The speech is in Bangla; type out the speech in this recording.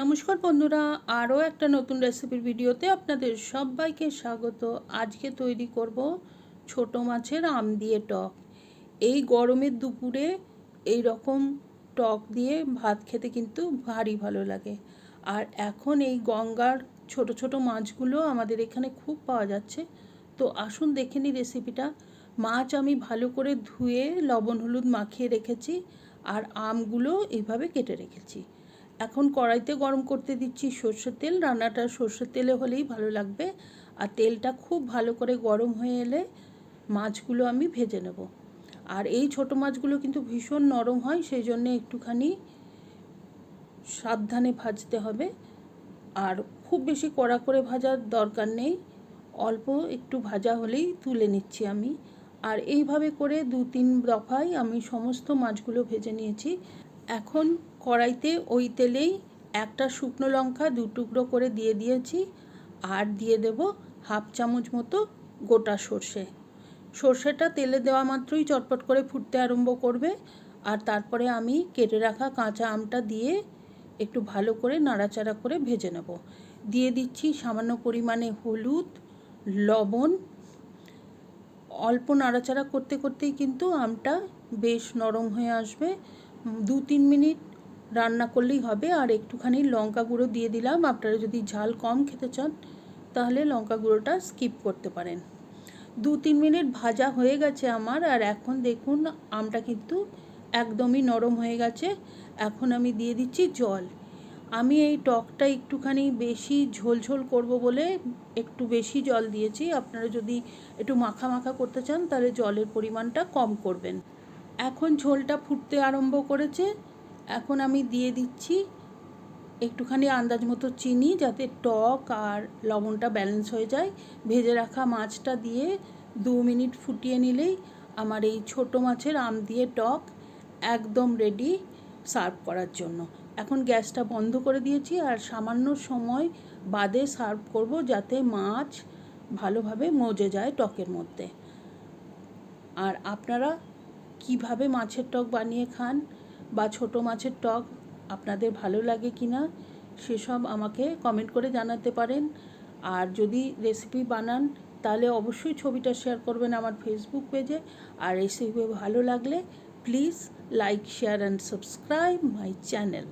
নমস্কার বন্ধুরা, আরও একটা নতুন রেসিপির ভিডিওতে আপনাদের সবাইকে স্বাগত। আজকে তৈরি করব ছোট মাছের আম দিয়ে টক। এই গরমের দুপুরে এই রকম টক দিয়ে ভাত খেতে কিন্তু ভারী ভালো লাগে। আর এখন এই গঙ্গার ছোট ছোট মাছগুলো আমাদের এখানে খুব পাওয়া যাচ্ছে। তো আসুন দেখে নিই রেসিপিটা মাছ আমি ভালো করে ধুয়ে লবণ হলুদ মাখিয়ে রেখেছি আর আমগুলো এইভাবে কেটে রেখেছি। এখন কড়াইতে গরম করতে দিচ্ছি সর্ষের তেল। রান্নাটা সর্ষের তেলে হলেই ভালো লাগবে। আর তেলটা খুব ভালো করে গরম হয়ে এলে মাছগুলো আমি ভেজে নেব। আর এই ছোট মাছগুলো কিন্তু ভীষণ নরম হয়, সেই জন্য একটুখানি সাবধানে ভাজতে হবে। আর খুব বেশি কড়া করে ভাজার দরকার নেই। অল্প একটু ভাজা হলেই তুলে নিচ্ছি আমি। আর এইভাবে করে দু তিন দফায় আমি সমস্ত মাছগুলো ভেজে নিয়েছি। এখন কড়াইতে ওই তেলেই একটা শুকনো লঙ্কা দু টুকরো করে দিয়ে দিয়েছি আর দিয়ে দেব হাফ চামচ মতো গোটা সর্ষে। সর্ষেটা তেলে দেওয়া মাত্রই চটপট করে ফুটতে আরম্ভ করবে আর তারপরে আমি কেটে রাখা কাঁচা আমটা দিয়ে একটু ভালো করে নাড়াচাড়া করে ভেজে নেব। দিয়ে দিচ্ছি সামান্য পরিমাণে হলুদ, লবণ। অল্প নাড়াচাড়া করতে করতেই কিন্তু আমটা বেশ নরম হয়ে আসবে। দু তিন মিনিট রান্না করলেই হবে। আর একটুখানি লঙ্কা গুঁড়ো দিয়ে দিলাম। আপনারা যদি ঝাল কম খেতে চান, তাহলে লঙ্কা গুঁড়োটা স্কিপ করতে পারেন। দু তিন মিনিট ভাজা হয়ে গেছে আমার। আর এখন দেখুন, আমটা কিন্তু একদমই নরম হয়ে গেছে। এখন আমি দিয়ে দিচ্ছি জল। আমি এই টকটা একটুখানি বেশি ঝোলঝোল করব বলে একটু বেশি জল দিয়েছি। আপনারা যদি একটু মাখা মাখা করতে চান, তাহলে জলের পরিমাণটা কম করবেন। এখন ঝোলটা ফুটতে আরম্ভ করেছে। এখন আমি দিয়ে দিচ্ছি একটুখানি আন্দাজ মতো চিনি যাতে টক আর লবণটা ব্যালেন্স হয়ে যায়। ভেজে রাখা মাছটা দিয়ে দু মিনিট ফুটিয়ে নিলেই আমার এই ছোট মাছের আম দিয়ে টক একদম রেডি সার্ভ করার জন্য। এখন গ্যাসটা বন্ধ করে দিয়েছি আর সামান্য সময় বাদে সার্ভ করব যাতে মাছ ভালোভাবে মজে যায় টকের মধ্যে। আর আপনারা কীভাবে মাছের টক বানিয়ে খান বা ছোট মাছের টক আপনাদের ভালো লাগে কি না সেসব আমাকে কমেন্ট করে জানাতে পারেন। আর যদি রেসিপি বানান, তাহলে অবশ্যই ছবিটা শেয়ার করবেন আমার ফেসবুক পেজে আর রেসিপি ভালো লাগলে please like share and subscribe my channel